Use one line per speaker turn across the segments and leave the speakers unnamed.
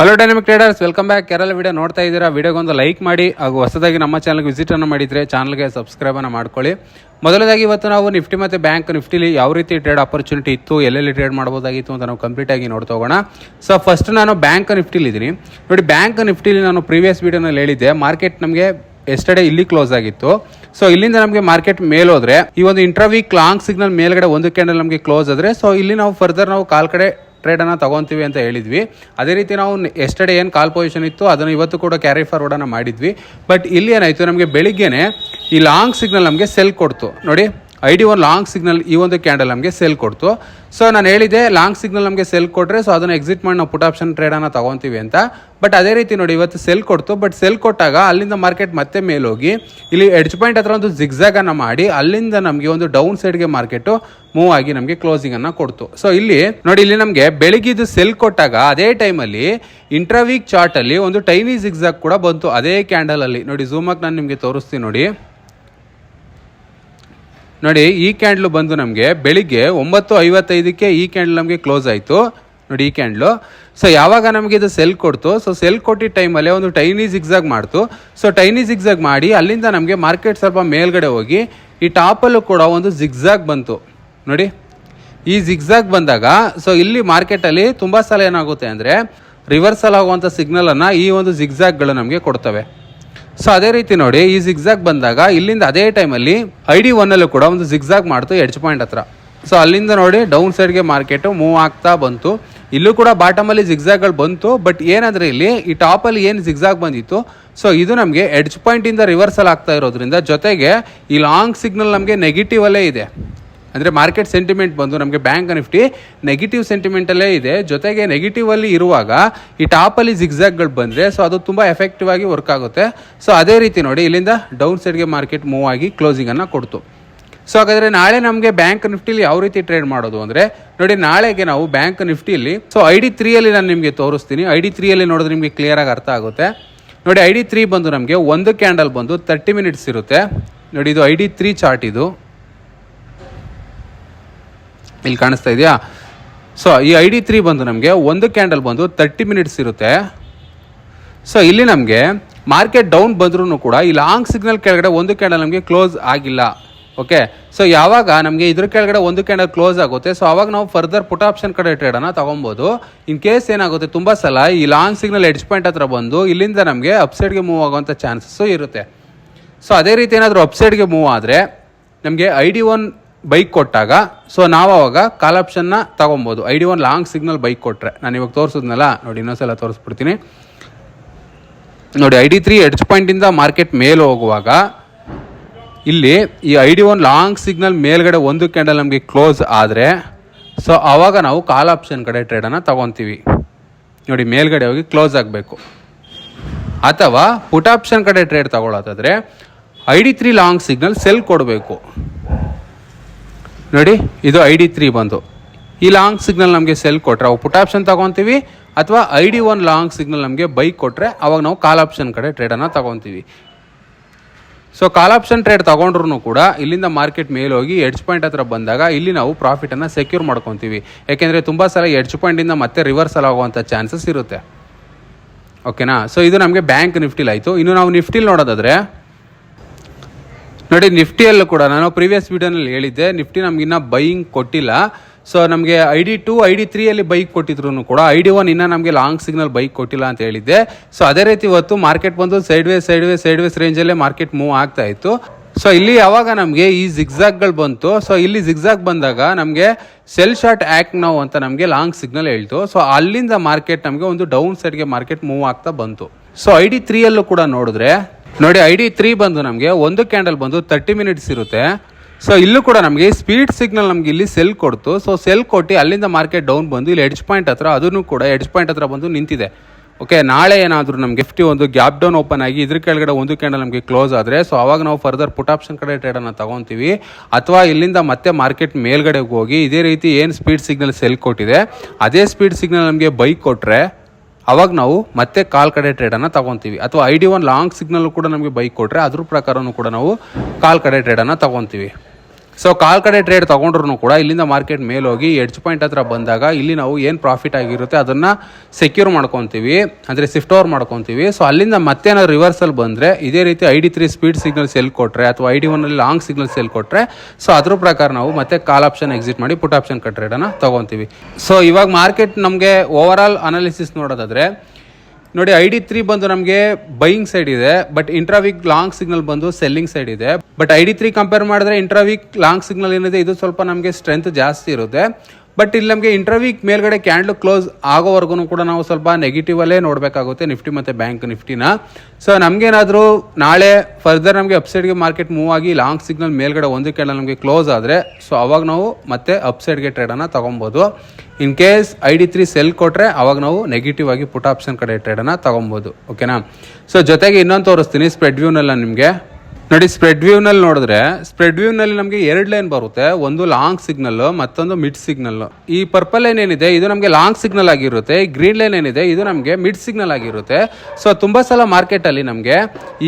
Hello dynamic traders welcome back Kerala video ನೋಡ್ತಾ ಇದ್ದೀರಾ ವಿಡಿಯೋಗೊಂದು like ಮಾಡಿ ಹಾಗೂ ಹೊಸದಾಗಿ ನಮ್ಮ ಚಾನಲ್ಗೆ ವಿಸಿಟನ್ನು ಮಾಡಿದ್ರೆ ಚಾನಲ್ಗೆ ಸಬ್ಸ್ಕ್ರೈಬನ್ನು ಮಾಡ್ಕೊಳ್ಳಿ. ಮೊದಲದಾಗಿ ಇವತ್ತು ನಾವು ನಿಫ್ಟಿ ಮತ್ತು ಬ್ಯಾಂಕ್ ನಿಫ್ಟಿಲಿ ಯಾವ ರೀತಿ ಟ್ರೇಡ್ ಆಪರ್ಚುನಿಟಿ ಇತ್ತು, ಎಲ್ಲೆಲ್ಲಿ ಟ್ರೇಡ್ ಮಾಡ್ಬೋದಾಗಿತ್ತು ಅಂತ ನಾವು ಕಂಪ್ಲೀಟ್ ಆಗಿ ನೋಡ್ತಾ ಹೋಗೋಣ. ಸೊ ಫಸ್ಟ್ ನಾನು ಬ್ಯಾಂಕ್ ನಿಫ್ಟಿಲಿ ಇದ್ದೀನಿ. ನೋಡಿ ಬ್ಯಾಂಕ್ ನಿಫ್ಟಿಲಿ ನಾನು ಪ್ರೀವಿಯಸ್ ವೀಡಿಯೋನಲ್ಲಿ ಹೇಳಿದ್ದೆ ಮಾರ್ಕೆಟ್ ನಮಗೆ ಎಸ್ಟರ್ಡೇ ಇಲ್ಲಿ ಕ್ಲೋಸ್ ಆಗಿತ್ತು. ಸೊ ಇಲ್ಲಿಂದ ನಮಗೆ ಮಾರ್ಕೆಟ್ ಮೇಲೋದ್ರೆ ಈ ಒಂದು ಇಂಟರ್ವೀಕ್ ಲಾಂಗ್ ಸಿಗ್ನಲ್ ಮೇಲ್ಗಡೆ ಒಂದು ಕ್ಯಾಂಡಲ್ ನಮಗೆ ಕ್ಲೋಸ್ ಆದರೆ ಸೊ ಇಲ್ಲಿ ನಾವು ಫರ್ದರ್ ನಾವು ಕಾಲ್ ಕಡೆ ಟ್ರೇಡನ್ನು ತಗೊಂತೀವಿ ಅಂತ ಹೇಳಿದ್ವಿ. ಅದೇ ರೀತಿ ನಾವು ಎಸ್ಟರ್ಡೇ ಏನು ಕಾಲ್ ಪೊಸಿಷನ್ ಇತ್ತು, ಅದನ್ನು ಇವತ್ತು ಕೂಡ ಕ್ಯಾರಿ ಫಾರ್ವರ್ಡನ್ನು ಮಾಡಿದ್ವಿ. ಬಟ್ ಇಲ್ಲಿ ಏನಾಯಿತು, ನಮಗೆ ಬೆಳಿಗ್ಗೆನೆ ಈ ಲಾಂಗ್ ಸಿಗ್ನಲ್ ನಮಗೆ ಸೆಲ್ ಕೊಡ್ತು. ನೋಡಿ I D one long signal ಈ ಒಂದು ಕ್ಯಾಂಡಲ್ ನಮಗೆ ಸೆಲ್ ಕೊಡ್ತು. ಸೊ ನಾನು ಹೇಳಿದೆ ಲಾಂಗ್ ಸಿಗ್ನಲ್ ನಮಗೆ ಸೆಲ್ ಕೊಟ್ಟರೆ ಸೊ ಅದನ್ನು ಎಕ್ಸಿಟ್ ಮಾಡಿ ನಾವು ಪುಟ್ ಆಪ್ಷನ್ ಟ್ರೇಡನ್ನು ತಗೊತೀವಿ ಅಂತ. ಬಟ್ ಅದೇ ರೀತಿ ನೋಡಿ, ಇವತ್ತು ಸೆಲ್ ಕೊಡ್ತು ಬಟ್ ಸೆಲ್ ಕೊಟ್ಟಾಗ ಅಲ್ಲಿಂದ ಮಾರ್ಕೆಟ್ ಮತ್ತೆ ಮೇಲೋಗಿ, ಇಲ್ಲಿ ಎಡ್ಜ್ ಪಾಯಿಂಟ್ ಹತ್ರ ಒಂದು ಜಿಗ್ಜಾಗ್ ಅನ್ನ ಮಾಡಿ, ಅಲ್ಲಿಂದ ನಮಗೆ ಒಂದು ಡೌನ್ ಸೈಡ್ಗೆ ಮಾರ್ಕೆಟು ಮೂವ್ ಆಗಿ ನಮಗೆ ಕ್ಲೋಸಿಂಗ್ ಅನ್ನ ಕೊಡ್ತು. ಸೊ ಇಲ್ಲಿ ನೋಡಿ, ಇಲ್ಲಿ ನಮಗೆ ಬೆಳಿಗ್ಗಿದ್ದು ಸೆಲ್ ಕೊಟ್ಟಾಗ ಅದೇ ಟೈಮಲ್ಲಿ ಇಂಟ್ರಾವೀಕ್ ಚಾರ್ಟ್ ಅಲ್ಲಿ ಒಂದು ಟೈನಿ ಜಿಗ್ಜಾಗ್ ಕೂಡ ಬಂತು, ಅದೇ ಕ್ಯಾಂಡಲ್ ಅಲ್ಲಿ. ನೋಡಿ ಆಗಿ ನಾನು ನಿಮಗೆ ತೋರಿಸ್ತೀನಿ ನೋಡಿ. ನೋಡಿ, ಈ ಕ್ಯಾಂಡ್ಲು ಬಂದು ನಮಗೆ ಬೆಳಿಗ್ಗೆ ಒಂಬತ್ತು ಐವತ್ತೈದಕ್ಕೆ ಈ ಕ್ಯಾಂಡ್ಲ್ ನಮಗೆ ಕ್ಲೋಸ್ ಆಯಿತು. ನೋಡಿ, ಈ ಕ್ಯಾಂಡ್ಲು. ಸೊ ಯಾವಾಗ ನಮಗೆ ಇದು ಸೆಲ್ ಕೊಡ್ತು? ಸೊ ಸೆಲ್ ಕೊಟ್ಟಿದ್ದ ಟೈಮಲ್ಲೇ ಒಂದು ಟೈನಿ ಜಿಗ್ಝಾಗ್ ಮಾಡ್ತು. ಸೊ ಟೈನಿ ಜಿಗ್ಝಾಗ್ ಮಾಡಿ ಅಲ್ಲಿಂದ ನಮಗೆ ಮಾರ್ಕೆಟ್ ಸ್ವಲ್ಪ ಮೇಲ್ಗಡೆ ಹೋಗಿ ಈ ಟಾಪಲ್ಲೂ ಕೂಡ ಒಂದು ಜಿಗ್ಝಾಗ್ ಬಂತು. ನೋಡಿ, ಈ ಜಿಗ್ಝಾಗ್ ಬಂದಾಗ ಸೊ ಇಲ್ಲಿ ಮಾರ್ಕೆಟಲ್ಲಿ ತುಂಬ ಸಲ ಏನಾಗುತ್ತೆ ಅಂದರೆ ರಿವರ್ಸಲ್ ಆಗುವಂಥ ಸಿಗ್ನಲನ್ನು ಈ ಒಂದು ಜಿಗ್ಝಾಗ್ಗಳು ನಮಗೆ ಕೊಡ್ತವೆ. ಸೊ ಅದೇ ರೀತಿ ನೋಡಿ, ಈ ಜಿಗ್ಜಾಗ್ ಬಂದಾಗ ಇಲ್ಲಿಂದ ಅದೇ ಟೈಮಲ್ಲಿ ಐ ಡಿ ಒನ್ನಲ್ಲೂ ಕೂಡ ಒಂದು ಜಿಗ್ಜಾಗ್ ಮಾಡ್ತು ಎಡ್ಜ್ ಪಾಯಿಂಟ್ ಹತ್ರ. ಸೊ ಅಲ್ಲಿಂದ ನೋಡಿ ಡೌನ್ ಸೈಡ್ಗೆ ಮಾರ್ಕೆಟು ಮೂವ್ ಆಗ್ತಾ ಬಂತು. ಇಲ್ಲೂ ಕೂಡ ಬಾಟಮಲ್ಲಿ ಜಿಗ್ಜಾಗ್ಗಳು ಬಂತು ಬಟ್ ಏನಂದ್ರೆ ಇಲ್ಲಿ ಈ ಟಾಪಲ್ಲಿ ಏನು ಜಿಗ್ಜಾಗ್ ಬಂದಿತ್ತು ಸೊ ಇದು ನಮಗೆ ಎಡ್ಜ್ ಪಾಯಿಂಟಿಂದ ರಿವರ್ಸಲ್ ಆಗ್ತಾ ಇರೋದ್ರಿಂದ ಜೊತೆಗೆ ಈ ಲಾಂಗ್ ಸಿಗ್ನಲ್ ನಮಗೆ ನೆಗೆಟಿವಲ್ಲೇ ಇದೆ. ಅಂದರೆ ಮಾರ್ಕೆಟ್ ಸೆಂಟಿಮೆಂಟ್ ಬಂದು ನಮಗೆ ಬ್ಯಾಂಕ್ ನಿಫ್ಟಿ ನೆಗೆಟಿವ್ ಸೆಂಟಿಮೆಂಟಲ್ಲೇ ಇದೆ. ಜೊತೆಗೆ ನೆಗೆಟಿವಲ್ಲಿ ಇರುವಾಗ ಈ ಟಾಪಲ್ಲಿ ಜಿಗ್ಸಾಗ್ಗಳು ಬಂದರೆ ಸೊ ಅದು ತುಂಬ ಎಫೆಕ್ಟಿವ್ ಆಗಿ ವರ್ಕ್ ಆಗುತ್ತೆ. ಸೊ ಅದೇ ರೀತಿ ನೋಡಿ, ಇಲ್ಲಿಂದ ಡೌನ್ ಸೈಡ್ಗೆ ಮಾರ್ಕೆಟ್ ಮೂವ್ ಆಗಿ ಕ್ಲೋಸಿಂಗನ್ನು ಕೊಡ್ತು. ಸೊ ಹಾಗಾದರೆ ನಾಳೆ ನಮಗೆ ಬ್ಯಾಂಕ್ ನಿಫ್ಟಿಲಿ ಯಾವ ರೀತಿ ಟ್ರೇಡ್ ಮಾಡೋದು ಅಂದರೆ, ನೋಡಿ ನಾಳೆಗೆ ನಾವು ಬ್ಯಾಂಕ್ ನಿಫ್ಟಿಲಿ ಸೊ ಐ ಡಿ ತ್ರೀಯಲ್ಲಿ ನಾನು ನಿಮಗೆ ತೋರಿಸ್ತೀನಿ. ಐ ಡಿ ತ್ರೀಯಲ್ಲಿ ನೋಡಿದ್ರೆ ನಿಮಗೆ ಕ್ಲಿಯರಾಗಿ ಅರ್ಥ ಆಗುತ್ತೆ. ನೋಡಿ ಐ ಡಿ ತ್ರೀ ಬಂದು ನಮಗೆ ಒಂದು ಕ್ಯಾಂಡಲ್ ಬಂದು ತರ್ಟಿ ಮಿನಿಟ್ಸ್ ಇರುತ್ತೆ. ನೋಡಿ, ಇದು ಐ ಡಿ ತ್ರೀ ಚಾರ್ಟ್ ಇದು. ಇಲ್ಲಿ ಕಾಣಿಸ್ತಾ ಇದೆಯಾ? ಸೊ ಈ ಐ ಡಿ ತ್ರೀ ಬಂದು ನಮಗೆ ಒಂದು ಕ್ಯಾಂಡಲ್ ಬಂದು ತರ್ಟಿ ಮಿನಿಟ್ಸ್ ಇರುತ್ತೆ. ಸೊ ಇಲ್ಲಿ ನಮಗೆ ಮಾರ್ಕೆಟ್ ಡೌನ್ ಬಂದ್ರೂ ಕೂಡ ಈ ಲಾಂಗ್ ಸಿಗ್ನಲ್ ಕೆಳಗಡೆ ಒಂದು ಕ್ಯಾಂಡಲ್ ನಮಗೆ ಕ್ಲೋಸ್ ಆಗಿಲ್ಲ. ಓಕೆ ಸೊ ಯಾವಾಗ ನಮಗೆ ಇದ್ರ ಕೆಳಗಡೆ ಒಂದು ಕ್ಯಾಂಡಲ್ ಕ್ಲೋಸ್ ಆಗುತ್ತೆ? ಸೊ ಅವಾಗ ನಾವು ಫರ್ದರ್ ಪುಟ್ ಆಪ್ಷನ್ ಕಡೆ ಟ್ರೇಡನ್ನು ತೊಗೊಬೋದು. ಇನ್ ಕೇಸ್ ಏನಾಗುತ್ತೆ, ತುಂಬ ಸಲ ಈ ಲಾಂಗ್ ಸಿಗ್ನಲ್ ಎಡ್ಜ್ ಪಾಯಿಂಟ್ ಹತ್ರ ಬಂದು ಇಲ್ಲಿಂದ ನಮಗೆ ಅಪ್ಸೈಡ್ಗೆ ಮೂವ್ ಆಗುವಂಥ ಚಾನ್ಸಸ್ಸು ಇರುತ್ತೆ. ಸೊ ಅದೇ ರೀತಿ ಏನಾದರೂ ಅಪ್ಸೈಡ್ಗೆ ಮೂವ್ ಆದರೆ ನಮಗೆ ಐ ಡಿ ಒನ್ ಬೈಕ್ ಕೊಟ್ಟಾಗ ಸೊ ನಾವು ಅವಾಗ ಕಾಲ್ ಆಪ್ಷನ್ನ ತಗೊಬೋದು. I D one long signal buy ಕೊಟ್ಟರೆ ನಾನು ಇವಾಗ ತೋರಿಸಿದ್ನಲ್ಲ, ನೋಡಿ ಇನ್ನೊಂದ್ಸಲ ತೋರಿಸ್ಬಿಡ್ತೀನಿ. ನೋಡಿ ಐ ಡಿ ತ್ರೀ ಎಡ್ಜ್ ಪಾಯಿಂಟಿಂದ ಮಾರ್ಕೆಟ್ ಮೇಲೆ ಹೋಗುವಾಗ, ಇಲ್ಲಿ ಈ I D one long signal ಮೇಲ್ಗಡೆ ಒಂದು ಕ್ಯಾಂಡಲ್ ನಮಗೆ ಕ್ಲೋಸ್ ಆದರೆ ಸೊ ಆವಾಗ ನಾವು ಕಾಲ್ ಆಪ್ಷನ್ ಕಡೆ ಟ್ರೇಡನ್ನು ತಗೊತೀವಿ. ನೋಡಿ, ಮೇಲ್ಗಡೆ ಹೋಗಿ ಕ್ಲೋಸ್ ಆಗಬೇಕು. ಅಥವಾ ಪುಟ್ ಆಪ್ಷನ್ ಕಡೆ trade ತಗೊಳ್ಳೋದಾದ್ರೆ I D three long signal sell ಕೊಡಬೇಕು. ನೋಡಿ, ಇದು ಐ ಡಿ ತ್ರೀ ಬಂದು. ಈ ಲಾಂಗ್ ಸಿಗ್ನಲ್ ನಮಗೆ ಸೆಲ್ ಕೊಟ್ಟರೆ ಅವು ಪುಟ್ ಆಪ್ಷನ್ ತಗೊತೀವಿ, ಅಥವಾ I D one long signal ನಮಗೆ ಬೈಕ್ ಕೊಟ್ಟರೆ ಅವಾಗ ನಾವು ಕಾಲ್ ಆಪ್ಷನ್ ಕಡೆ ಟ್ರೇಡನ್ನು ತಗೊತೀವಿ. ಸೊ ಕಾಲ್ ಆಪ್ಷನ್ ಟ್ರೇಡ್ ತೊಗೊಂಡ್ರು ಕೂಡ ಇಲ್ಲಿಂದ ಮಾರ್ಕೆಟ್ ಮೇಲೆ ಹೋಗಿ ಎಡ್ಜ್ ಪಾಯಿಂಟ್ ಹತ್ರ ಬಂದಾಗ ಇಲ್ಲಿ ನಾವು ಪ್ರಾಫಿಟನ್ನು ಸೆಕ್ಯೂರ್ ಮಾಡ್ಕೊತೀವಿ. ಯಾಕೆಂದರೆ ತುಂಬ ಸಲ ಎಡ್ಜ್ ಪಾಯಿಂಟಿಂದ ಮತ್ತೆ ರಿವರ್ಸಲ್ ಆಗುವಂಥ ಚಾನ್ಸಸ್ ಇರುತ್ತೆ. ಓಕೆನಾ ಸೊ ಇದು ನಮಗೆ ಬ್ಯಾಂಕ್ ನಿಫ್ಟಿಲ್ ಆಯಿತು. ಇನ್ನು ನಾವು ನಿಫ್ಟಿಲಿ ನೋಡೋದಾದ್ರೆ ನೋಡಿ, ನಿಫ್ಟಿಯಲ್ಲೂ ಕೂಡ ನಾನು ಪ್ರೀವಿಯಸ್ ವಿಡಿಯೋನಲ್ಲಿ ಹೇಳಿದ್ದೆ, ನಿಫ್ಟಿ ನಮ್ಗೆ ಇನ್ನೂ ಬೈಯಿಂಗ್ ಕೊಟ್ಟಿಲ್ಲ. ಸೊ ನಮಗೆ I D two I D ತ್ರೀಯಲ್ಲಿ buy ಕೊಟ್ಟಿದ್ರು ಕೂಡ ಐ ಡಿ ಒನ್ ಇನ್ನೂ ನಮಗೆ ಲಾಂಗ್ ಸಿಗ್ನಲ್ ಬೈಕ್ ಕೊಟ್ಟಿಲ್ಲ ಅಂತ ಹೇಳಿದ್ದೆ. ಸೊ ಅದೇ ರೀತಿ ಇವತ್ತು ಮಾರ್ಕೆಟ್ ಬಂದು sideways sideways sideways ರೇಂಜಲ್ಲೇ ಮಾರ್ಕೆಟ್ ಮೂವ್ ಆಗ್ತಾ ಇತ್ತು. ಸೊ ಇಲ್ಲಿ ಯಾವಾಗ ನಮಗೆ ಈ ಜಿಗ್ಜಾಗ್ಗಳು ಬಂತು ಸೊ ಇಲ್ಲಿ ಜಿಗ್ಜಾಗ್ ಬಂದಾಗ ನಮಗೆ ಸೆಲ್ ಶಾರ್ಟ್ ಆ್ಯಕ್ಟ್ ನಾವು ಅಂತ ನಮಗೆ ಲಾಂಗ್ ಸಿಗ್ನಲ್ ಹೇಳ್ತು. ಸೊ ಅಲ್ಲಿಂದ ಮಾರ್ಕೆಟ್ ನಮಗೆ ಒಂದು ಡೌನ್ ಸೈಡ್ಗೆ ಮಾರ್ಕೆಟ್ ಮೂವ್ ಆಗ್ತಾ ಬಂತು. ಸೊ ಐ ಡಿ ತ್ರೀಯಲ್ಲೂ ಕೂಡ ನೋಡಿದ್ರೆ ನೋಡಿ ಐ ಡಿ ತ್ರೀ ಬಂದು ನಮಗೆ ಒಂದು ಕ್ಯಾಂಡಲ್ ಬಂದು ತರ್ಟಿ ಮಿನಿಟ್ಸ್ ಇರುತ್ತೆ. ಸೊ ಇಲ್ಲೂ ಕೂಡ ನಮಗೆ ಸ್ಪೀಡ್ ಸಿಗ್ನಲ್ ನಮಗೆ ಇಲ್ಲಿ ಸೆಲ್ ಕೊಡ್ತು. ಸೊ ಸೆಲ್ ಕೊಟ್ಟು ಅಲ್ಲಿಂದ ಮಾರ್ಕೆಟ್ ಡೌನ್ ಬಂದು, ಇಲ್ಲಿ ಎಡ್ಜ್ ಪಾಯಿಂಟ್ ಹತ್ರ ಅದನ್ನು ಕೂಡ ಎಡ್ಜ್ ಪಾಯಿಂಟ್ ಹತ್ರ ಬಂದು ನಿಂತಿದೆ. ಓಕೆ ನಾಳೆ ಏನಾದರೂ ನಮಗೆ ಫಿಫ್ಟಿ ಒಂದು ಗ್ಯಾಪ್ ಡೌನ್ ಓಪನ್ ಆಗಿ ಇದ್ರ ಕೆಳಗಡೆ ಒಂದು ಕ್ಯಾಂಡಲ್ ನಮಗೆ ಕ್ಲೋಸ್ ಆದರೆ ಸೊ ಆವಾಗ ನಾವು ಫರ್ದರ್ ಪುಟ್ ಆಪ್ಷನ್ ಕಡೆ ಟ್ರೇಡನ್ನು ತಗೊತೀವಿ. ಅಥವಾ ಇಲ್ಲಿಂದ ಮತ್ತೆ ಮಾರ್ಕೆಟ್ ಮೇಲ್ಗಡೆಗೆ ಹೋಗಿ, ಇದೇ ರೀತಿ ಏನು ಸ್ಪೀಡ್ ಸಿಗ್ನಲ್ ಸೆಲ್ ಕೊಟ್ಟಿದೆ, ಅದೇ ಸ್ಪೀಡ್ ಸಿಗ್ನಲ್ ನಮಗೆ ಬೈಕ್ ಕೊಟ್ಟರೆ ಅವಾಗ ನಾವು ಮತ್ತೆ ಕಾಲ್ ಕಡೆ ಟ್ರೇಡನ್ನು ತಗೊತೀವಿ. ಅಥವಾ I D one long signal ಕೂಡ ನಮಗೆ ಬೈಕ್ ಕೊಟ್ಟರೆ ಅದ್ರ ಪ್ರಕಾರನೂ ಕೂಡ ನಾವು ಕಾಲ್ ಕಡೆ ಟ್ರೇಡನ್ನು ತಗೊತೀವಿ. ಸೊ ಕಾಲ್ ಕಡೆ ಟ್ರೇಡ್ ತಗೊಂಡ್ರು ಕೂಡ ಇಲ್ಲಿಂದ ಮಾರ್ಕೆಟ್ ಮೇಲೋಗಿ ಎಡ್ಜ್ ಪಾಯಿಂಟ್ ಹತ್ರ ಬಂದಾಗ ಇಲ್ಲಿ ನಾವು ಏನು ಪ್ರಾಫಿಟ್ ಆಗಿರುತ್ತೆ ಅದನ್ನು ಸೆಕ್ಯೂರ್ ಮಾಡ್ಕೊತೀವಿ, ಅಂದರೆ ಶಿಫ್ಟ್ ಓವರ್ ಮಾಡ್ಕೊತೀವಿ. ಸೊ ಅಲ್ಲಿಂದ ಮತ್ತೆ ನಾವು ರಿವರ್ಸಲ್ ಬಂದರೆ ಇದೇ ರೀತಿ I D three speed signal sell ಕೊಟ್ಟರೆ ಅಥವಾ ಐ ಡಿ ಒನ್ನಲ್ಲಿ ಲಾಂಗ್ ಸಿಗ್ನಲ್ ಸೆಲ್ ಕೊಟ್ಟರೆ ಸೊ ಅದ್ರ ಪ್ರಕಾರ ನಾವು ಮತ್ತೆ ಕಾಲ್ ಆಪ್ಷನ್ ಎಕ್ಸಿಟ್ ಮಾಡಿ ಪುಟ್ ಆಪ್ಷನ್ ಕಟ್ ಟ್ರೇಡನ್ನು ತೊಗೊತೀವಿ. ಸೊ ಇವಾಗ ಮಾರ್ಕೆಟ್ ನಮಗೆ ಓವರ್ ಆಲ್ ಅನಾಲಿಸಿಸ್ ನೋಡೋದಾದರೆ ನೋಡಿ ಐ ಡಿ ತ್ರೀ ಬಂದು ನಮಗೆ ಬೈಯಿಂಗ್ ಸೈಡ್ ಇದೆ ಬಟ್ ಇಂಟ್ರಾವಿಕ್ ಲಾಂಗ್ ಸಿಗ್ನಲ್ ಬಂದು ಸೆಲ್ಲಿಂಗ್ ಸೈಡ್ ಇದೆ. But I D three compare ಮಾಡಿದ್ರೆ ಇಂಟ್ರಾವಿಕ್ ಲಾಂಗ್ ಸಿಗ್ನಲ್ ಏನಿದೆ, ಇದು ಸ್ವಲ್ಪ ನಮಗೆ ಸ್ಟ್ರೆಂತ್ ಜಾಸ್ತಿ ಇರುತ್ತೆ. ಬಟ್ ಇಲ್ಲಿ ನಮಗೆ ಇಂಟರ್ವೀಕ್ ಮೇಲ್ಗಡೆ ಕ್ಯಾಂಡಲ್ ಕ್ಲೋಸ್ ಆಗೋವರೆಗೂ ಕೂಡ ನಾವು ಸ್ವಲ್ಪ ನೆಗೆಟಿವ್ ಅಲ್ಲೇ ನೋಡಬೇಕಾಗುತ್ತೆ ನಿಫ್ಟಿ ಮತ್ತು ಬ್ಯಾಂಕ್ ನಿಫ್ಟಿನ. ಸೊ ನಮಗೇನಾದರೂ ನಾಳೆ ಫರ್ದರ್ ನಮಗೆ ಅಪ್ಸೈಡ್ಗೆ ಮಾರ್ಕೆಟ್ ಮೂವ್ ಆಗಿ ಲಾಂಗ್ ಸಿಗ್ನಲ್ ಮೇಲ್ಗಡೆ ಒಂದು ಕ್ಯಾಂಡಲ್ ನಮಗೆ ಕ್ಲೋಸ್ ಆದರೆ ಸೊ ಅವಾಗ ನಾವು ಮತ್ತೆ ಅಪ್ಸೈಡ್ಗೆ ಟ್ರೇಡನ್ನು ತೊಗೊಬೋದು. In case I D three sell ಕೊಟ್ಟರೆ ಅವಾಗ ನಾವು ನೆಗೆಟಿವ್ ಆಗಿ ಪುಟ್ ಆಪ್ಷನ್ ಕಡೆ ಟ್ರೇಡನ್ನು ತೊಗೊಬೋದು. ಓಕೆನಾ ಸೊ ಜೊತೆಗೆ ಇನ್ನೊಂದು ತೋರಿಸ್ತೀನಿ ಸ್ಪ್ರೆಡ್ ವ್ಯೂನೆಲ್ಲ ನಿಮಗೆ. ನೋಡಿ ಸ್ಪ್ರೆಡ್ ವ್ಯೂನಲ್ಲಿ ನೋಡಿದ್ರೆ ಸ್ಪ್ರೆಡ್ ವ್ಯೂನಲ್ಲಿ ನಮಗೆ ಎರಡು ಲೈನ್ ಬರುತ್ತೆ. ಒಂದು ಲಾಂಗ್ ಸಿಗ್ನಲ್ ಮತ್ತೊಂದು ಮಿಡ್ ಸಿಗ್ನಲ್ ಈ ಪರ್ಪಲ್ ಲೈನ್ ಏನಿದೆ, ಇದು ನಮಗೆ ಲಾಂಗ್ ಸಿಗ್ನಲ್ ಆಗಿರುತ್ತೆ. ಗ್ರೀನ್ ಲೈನ್ ಏನಿದೆ, ಇದು ನಮಗೆ ಮಿಡ್ ಸಿಗ್ನಲ್ ಆಗಿರುತ್ತೆ. ಸೊ ತುಂಬಾ ಸಲ ಮಾರ್ಕೆಟ್ ಅಲ್ಲಿ ನಮಗೆ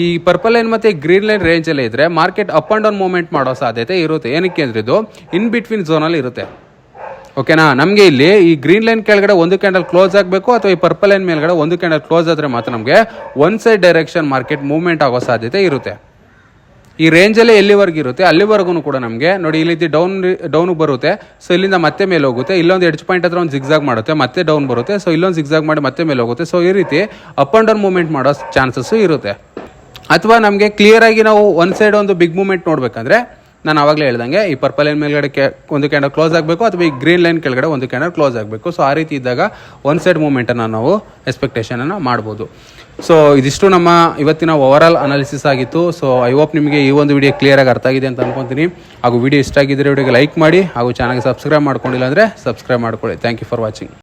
ಈ ಪರ್ಪಲ್ ಲೈನ್ ಮತ್ತೆ ಗ್ರೀನ್ ಲೈನ್ ರೇಂಜ್ ಅಲ್ಲಿ ಇದ್ರೆ market up and down movement ಮಾಡೋ ಸಾಧ್ಯತೆ ಇರುತ್ತೆ. ಏನಕ್ಕೆ ಅಂದರೆ ಇದು ಇನ್ ಬಿಟ್ವೀನ್ ಝೋನ್ ಅಲ್ಲಿ ಇರುತ್ತೆ. ಓಕೆನಾ ನಮಗೆ ಇಲ್ಲಿ ಈ ಗ್ರೀನ್ ಲೈನ್ ಕೆಳಗಡೆ ಒಂದು ಕ್ಯಾಂಡಲ್ ಕ್ಲೋಸ್ ಆಗಬೇಕು ಅಥವಾ ಈ ಪರ್ಪಲ್ ಲೈನ್ ಮೇಲ್ಗಡೆ ಒಂದು ಕ್ಯಾಂಡಲ್ ಕ್ಲೋಸ್ ಆದರೆ ಮಾತ್ರ ನಮಗೆ one side direction market movement ಆಗೋ ಸಾಧ್ಯತೆ ಇರುತ್ತೆ. ಈ ರೇಂಜಲ್ಲೇ ಎಲ್ಲಿವರೆಗೂ ಇರುತ್ತೆ? ಅಲ್ಲಿವರೆಗೂ ಕೂಡ ನಮಗೆ. ನೋಡಿ ಇಲ್ಲಿ ಡೌನ್ ಡೌನ್ ಬರುತ್ತೆ. ಸೊ ಇಲ್ಲಿಂದ ಮತ್ತೆ ಮೇಲೆ ಹೋಗುತ್ತೆ. ಇಲ್ಲೊಂದು ಎಡ್ಜ್ ಪಾಯಿಂಟ್ ಹತ್ರ ಒಂದು ಜಿಗ್ಜಾಗ್ ಮಾಡುತ್ತೆ. ಮತ್ತೆ ಡೌನ್ ಬರುತ್ತೆ. ಸೊ ಇಲ್ಲೊಂದು ಜಿಗ್ಜಾಗ್ ಮಾಡಿ ಮತ್ತೆ ಮೇಲೆ ಹೋಗುತ್ತೆ. ಸೊ ಈ ರೀತಿ ಅಪ್ ಆ್ಯಂಡ್ ಡೌನ್ ಮೂವ್ಮೆಂಟ್ ಮಾಡೋ ಚಾನ್ಸಸ್ಸು ಇರುತ್ತೆ. ಅಥವಾ ನಮಗೆ ಕ್ಲಿಯರ್ ಆಗಿ ನಾವು ಒನ್ ಸೈಡ್ ಒಂದು ಬಿಗ್ ಮೂವ್ಮೆಂಟ್ ನೋಡ್ಬೇಕಂದ್ರೆ ನಾನು ಆವಾಗಲೇ ಹೇಳ್ದಂಗೆ, ಈ ಪರ್ಪಲ್ ಲೈನ್ ಮೇಲ್ಗಡೆ ಕೆ, ಒಂದು ಕ್ಯಾಂಡಲ್ ಕ್ಲೋಸ್ ಆಗಬೇಕು ಅಥವಾ ಈ ಗ್ರೀನ್ ಲೈನ್ ಕೆಳಗಡೆ ಒಂದು ಕ್ಯಾಂಡಲ್ ಕ್ಲೋಸ್ ಆಗಬೇಕು. ಸೊ ಆ ರೀತಿ ಇದ್ದಾಗ ಒನ್ ಸೈಡ್ ಮೂಮೆಂಟನ್ನು ನಾವು ಎಕ್ಸ್ಪೆಕ್ಟೇಷನನ್ನು ಮಾಡ್ಬೋದು. ಸೊ ಇದಿಷ್ಟು ನಮ್ಮ ಇವತ್ತಿನ ಓವರ್ ಆಲ್ ಅನಾಲಿಸಿಸ್ ಆಗಿತ್ತು. ಸೊ ಐ ಹೋಪ್ ನಿಮಗೆ ಈ ಒಂದು ವಿಡಿಯೋ ಕ್ಲಿಯರಾಗಿ ಅರ್ಥ ಆಗಿದೆ ಅಂತ ಅನ್ಕೊತೀನಿ. ಹಾಗೂ ವಿಡಿಯೋ ಇಷ್ಟ ಆಗಿದ್ದರೆ ವಿಡಿಯೋಗೆ ಲೈಕ್ ಮಾಡಿ ಹಾಗೂ ಚಾನಲ್ಗೆ ಸಬ್ಸ್ಕ್ರೈಬ್ ಮಾಡ್ಕೊಂಡಿಲ್ಲ ಅಂದರೆ ಸಬ್ಸ್ಕ್ರೈಬ್ ಮಾಡ್ಕೊಳ್ಳಿ. Thank you for watching